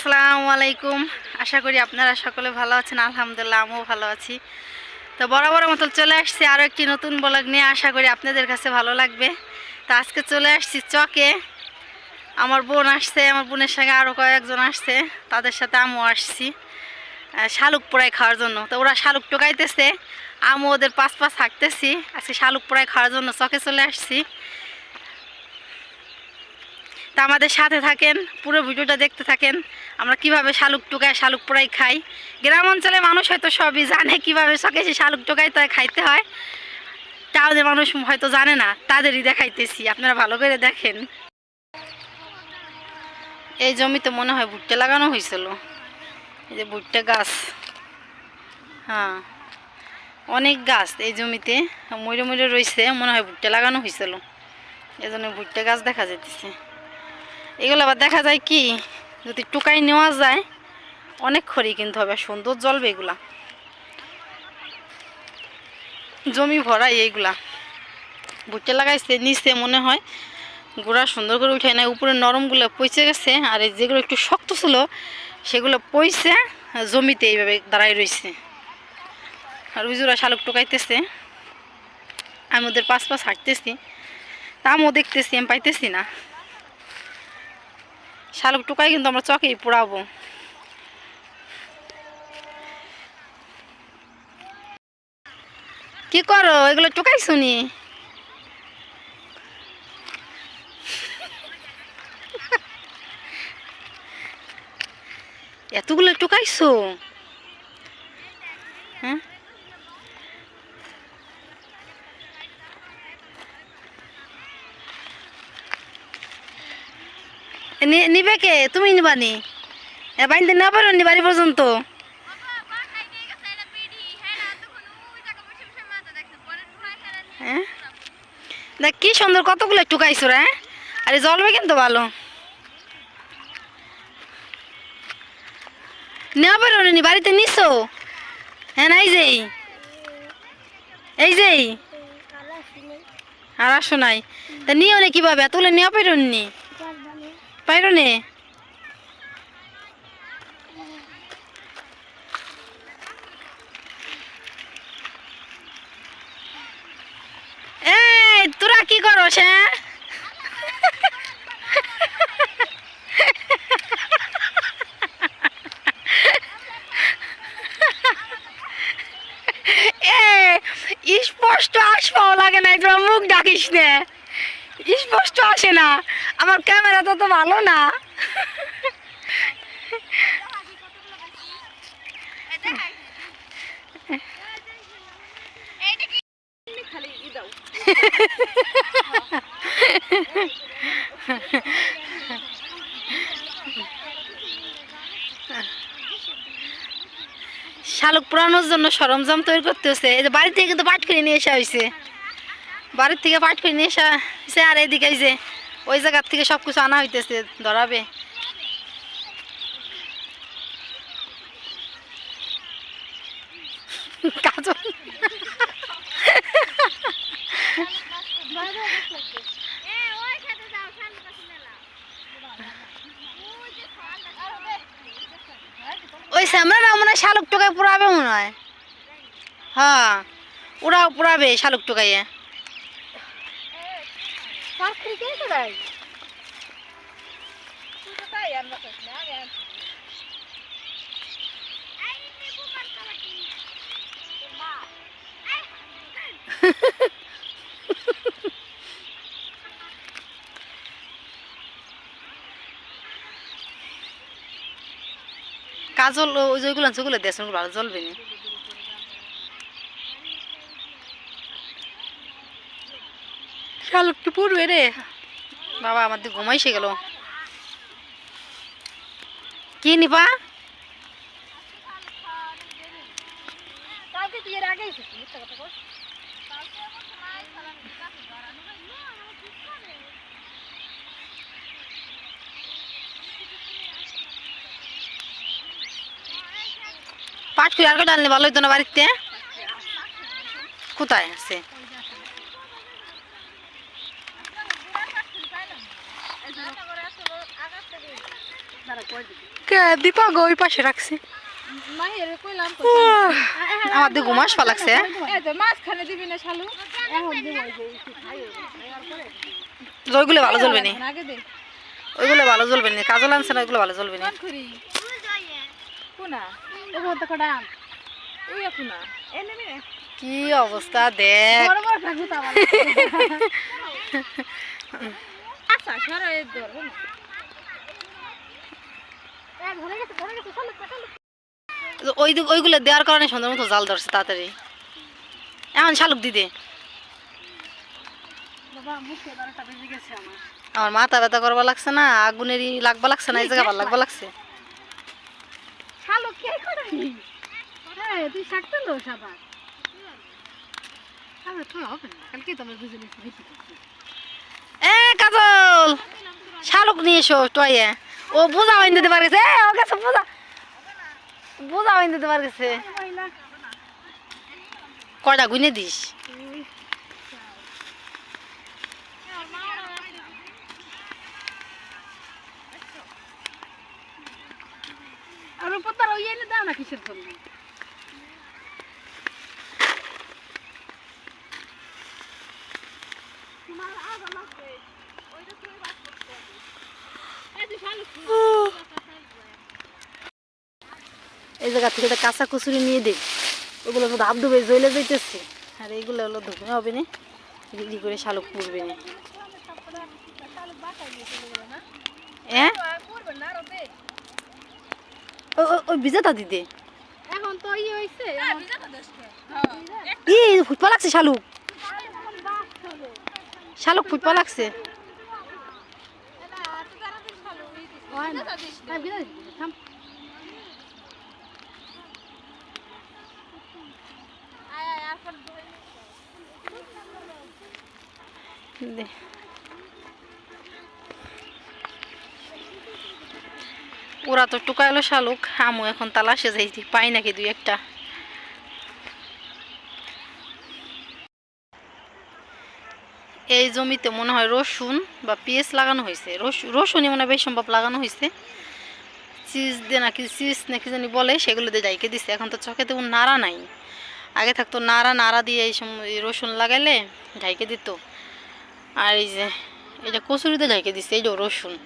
আসসালামু আলাইকুম। আশা করি আপনারা সকলে ভালো আছেন, আলহামদুলিল্লাহ আমিও ভালো আছি। তো বরাবর মতো চলে আসছি আরও একটি নতুন ব্লগ নিয়ে। আশা করি আপনাদের কাছে ভালো লাগবে। তো আজকে চলে আসছি চকে। আমার বোন আসছে, আমার বোনের সঙ্গে আরও কয়েকজন আসছে। তাদের সাথে আমিও আসছি শালুক পোড়াই খাওয়ার জন্য। তো ওরা শালুক টোকাইতেছে আমি ওদের পাঁচ পাঁচ হাঁকতেছি আজকে শালুক পোড়াই খাওয়ার জন্য চকে চলে আসছি। তা আমাদের সাথে থাকেন, পুরো ভিডিওটা দেখতে থাকেন, আমরা কীভাবে শালুক টোকায় শালুক পোড়াই খাই। গ্রাম অঞ্চলে মানুষ হয়তো সবই জানে কীভাবে সকে সে শালুক টোকাই তো খাইতে হয়। টাউনের মানুষ হয়তো জানে না, তাদেরই দেখাইতেছি, আপনারা ভালো করে দেখেন। এই জমিতে মনে হয় ভুট্টা লাগানো হয়েছিল এই যে ভুট্টা গাছ। হ্যাঁ অনেক গাছ এই জমিতে, ময়ূরে ময়ূরে রয়েছে, মনে হয় ভুট্টা লাগানো হয়েছিল এই জন্য ভুট্টা গাছ দেখা যেতেছে এগুলো আবার দেখা যায় কি, যদি টুকাই নেওয়া যায়, অনেক খড়ি কিনতে হবে, সুন্দর জ্বলবে এগুলা। জমি ভরাই এইগুলা। ভুট্টা লাগাইছে, নিচে মনে হয় গোড়া সুন্দর করে উঠে নেয় উপরে নরমগুলো পচে গেছে, আর এই যেগুলো একটু শক্ত ছিল, সেগুলো পইছে, জমিতে এইভাবে দাঁড়াই রয়েছে আর উজুরা শালুক টোকাইতেছে। আমি ওদের পাশ পাশ হাঁটতেছি আমিও দেখতেছি, আমি পাইতেছি না। শালুক টুকাই কিন্তু আমরা চকেই পোড়াবো। কি করো? এগুলো টুকাই শুনি এতগুলো টুকাইছো? হ্যাঁ? নিবে কে? তুমি নিবানি এ বাইন্দে না পারো নি বাড়ি পর্যন্ত। হ্যাঁ? দেখ, কি সুন্দর কতগুলো টুকাইছো রে হ্যাঁ? আরে জ্বলবে কিন্তু ভালো। নেওয়া পারো নি বাড়িতে নিছো? হ্যাঁ না, এই যেই এই। যেই আর আসো নাই। তা নিও নে কীভাবে? এতগুলো নেওয়া পাইরো নি। পাইরো নে তোরা কি করস হ্যাঁ? স্পষ্ট আসবাও লাগে না, একদম মুখ ডাকিস নে। স্পষ্ট আসে না। আমার ক্যামেরা তো তো ভালো না। শালুক পুরানোর জন্য সরঞ্জাম তৈরি করতে হচ্ছে। এই যে বাড়ি থেকে কিন্তু পাট করে নিয়ে আসা হয়েছে বাড়ির থেকে পাট করে নিয়ে আসা হয়েছে আর এদিকে যে ওই জায়গার থেকে সব কিছু আনা হইতেছে, ধরাবে। ওই স্যামরা মনে হয় শালুক টোকায় পুরাবে মনে হয়। হ্যাঁ ওরা পুরাবে শালুক টোকাইয়ে। কাজল ওই যেগুলো যেগুলো দেশ ভালো জ্বলবে না শালুকটি পড়বে রে বাবা, আমার দিকে ঘুমাইছে গেল। কি নিবা পাঁচ করে আর আনলে ভালো হইতো না বাড়িতে। কোথায় আছে? কে দীপা গো ওই পাশে রাখছি। আমার দিয়ে ঘুমাস খাই ওইগুলো ভালো জ্বলবে না। ওইগুলো ভালো জ্বলবে না। কাজল আনছে না ওইগুলো ভালো জ্বলবে না। কি অবস্থা দেখ। আচ্ছা সরে ধরবে না এক ধরে গেছে ধরে গেছে চলো চলো ওই ওইগুলো দেওয়ার কারণে সুন্দর মতো জাল ধরছে তাড়াতাড়ি। এখন শালুক দিদে আমার। মাথা ব্যথা করবা লাগছে না আগুনেরই লাগবা লাগছে না এই জায়গা ভালো লাগবা লাগছে। এ কাজল! শালুক নিয়ে এসো টয়ে ও বোঝা হইন দিতে পারছে এ ও কাছে বোঝা। বোঝা হইন দিতে পারছে কয়টা গুনে দিস? আর উপর তার ওই এনে দাও না কিসের জন্য? এই জায়গা থেকে কাঁচা কচুরি নিয়ে দিই ওগুলো তো ধাপ ধুবে জ্বলে যাইতেছে। আর এইগুলো হলো ধুবে হবে না রেডি করে শালুক পুড়বে না। হ্যাঁ ওই ভিজাটা দিতে এখন তো ইয়ে হইছে ই ফুটপা লাগছে শালুক? শালুক ফুটপা লাগছে? হয় না থাম দে। ওরা তো টুকাইলো শালুক আমু এখন তালাশে যাইছি পাই নাকি দুই একটা। এই জমিতে মনে হয় রসুন বা পেঁয়াজ লাগানো হয়েছে। রস- রসুনই মনে হয় সম্ভব লাগানো হয়েছে। চিজ দিয়ে নাকি চিজ নাকি জানি বলে, সেগুলো দিয়ে যাইকে দিছে। এখন তো চোখে তেমন নাড়া নাই। আগে থাকতো নাড়া নাড়া দিয়ে এই সময় রসুন লাগাইলে ঢাইকে দিত। আর এই যে এটা কচুরিতে ঢাইকে দিছে, এই যে রসুন।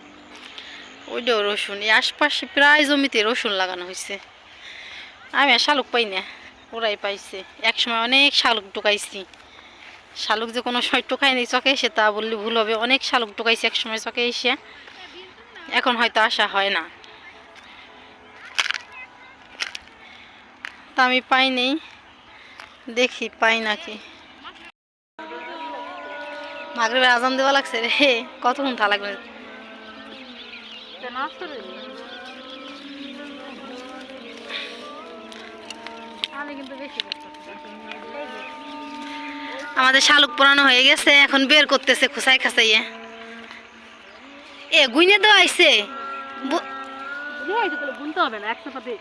ওইটাও রসুন, এই আশপাশে প্রায় জমিতে রসুন লাগানো হয়েছে। আমি আর শালুক পাই না, ওরাই পাইছে। এক সময় অনেক শালুক টোকাইছি শালুক যে কোনো সময় টোকায়নি চকে এসে তা বললে ভুল হবে। অনেক শালুক টোকাইছি এক সময় চকে এসে। এখন হয়তো আসা হয় না। তা আমি পাই নেই। দেখি, পাই নাকি। মাগরিবের আজান দেওয়া লাগছে রে। কতক্ষণ থা লাগবে? কিন্তু বেশি। আমাদের শালুক পোড়ানো হয়ে গেছে এখন বের করতেছে খুসাই খাসাইয়ে এ গুইনে তো আইছে। গুনতে হবে না একশো পাতে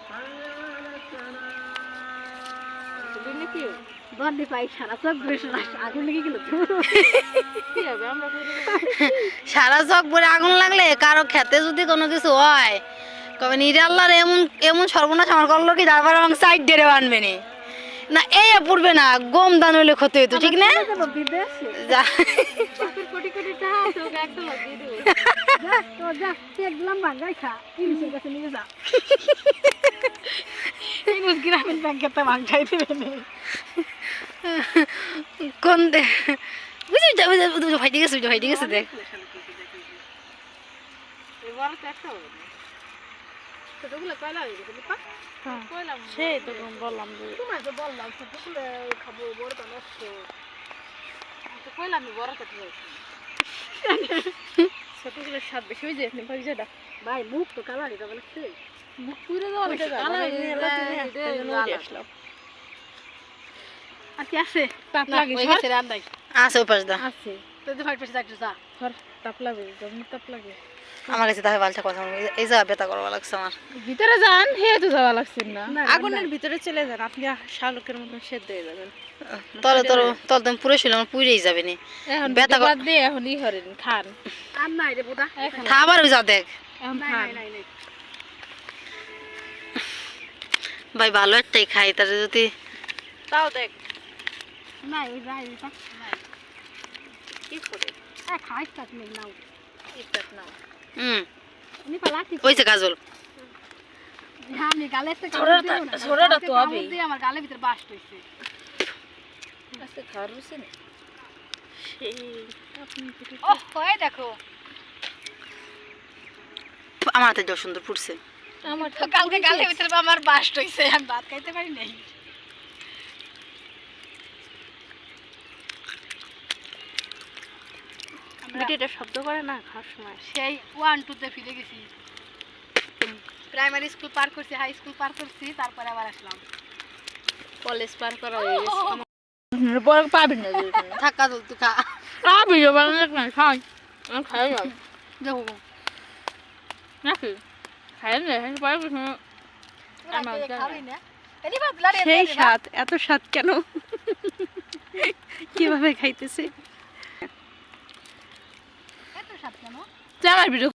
সারা চক ভরে আগুন লাগলে কারও খেতে যদি কোনো কিছু হয় কবে নিরে আল্লাহর এমন এমন সর্বনাশ আমার করল কি তারপর আমাকে সাইড ডেরে বানবে নি। না এই পড়বে না গম দান হইলে ক্ষতি হইতো ঠিক না? গ্রামীণ ব্যাংকে তো ভাঙ্গাই দিবে কোন দে বুঝে বুঝে ভাই গেছে বুঝে ভাই গেছে দেখ। এবারে ছোটগুলো কয়লা হয়ে। গেছে বুঝবা কয়লা সেই তো বললাম তোমার তো বললাম ছোটগুলো খাব বড়টা নষ্ট। তো কয়লা আমি বড় খেতে যাচ্ছি ছোটগুলোর স্বাদ বেশি হয়ে যায় নেপালি যেটা। ভাই মুখ তো কালা হয়ে যাবে লাগছে মুখ পুরো যাওয়া লাগছে কালা হয়ে আসলাম। আর কি আছে? তাপ লাগে। আছে? ওই দা। আছে। তো ফাইট যাচ্ছে যা। তাপ লাগে জমি তাপ লাগে। আমার কাছে তাহলে বালটা কথা এই যা বেতা করবা লাগছে আমার। ভিতরে যান হে তো যাওয়া লাগছে না। আগুনের ভিতরে চলে যান আপনি শালুকের মতন সেদ্ধ হয়ে যাবেন। তলে তোর তল তুমি পুরো ছিল আমার পুরেই যাবে নি। এখন বাদ এখন ই করেন খান। আর নাই রে বোদা। খাবার যা দেখ। ভাই ভালো একটাই খাই তার যদি তাও দেখ। না ওই যাই। গালে ছোড়াটা- তো। আমার গালের ভিতর বাস্ট হইছে। আজকে খাওয়ার রুচি নেই দেখো। আমার হাতে যা সুন্দর ফুটছে। আমার তো কালকে গালের ভিতরে আমার বাস্ট হইছে আমি ভাত খাইতে পারি নাই। ভিডিওটা শব্দ করে না খাওয়ার সময়। সেই ওয়ান টুতে ফিরে গেছি। প্রাইমারি স্কুল পার করছি হাই স্কুল পার করছি তারপরে আবার আসলাম। কলেজ পার করা হয়ে গেছে। পাবি না থাক তুই খা পাবি না খাই। আমি খাই যাও দেখো নাকি? খাই না পরে না। সেই স্বাদ এত স্বাদ কেন? কীভাবে খাইতেছে? আমার ভিডিও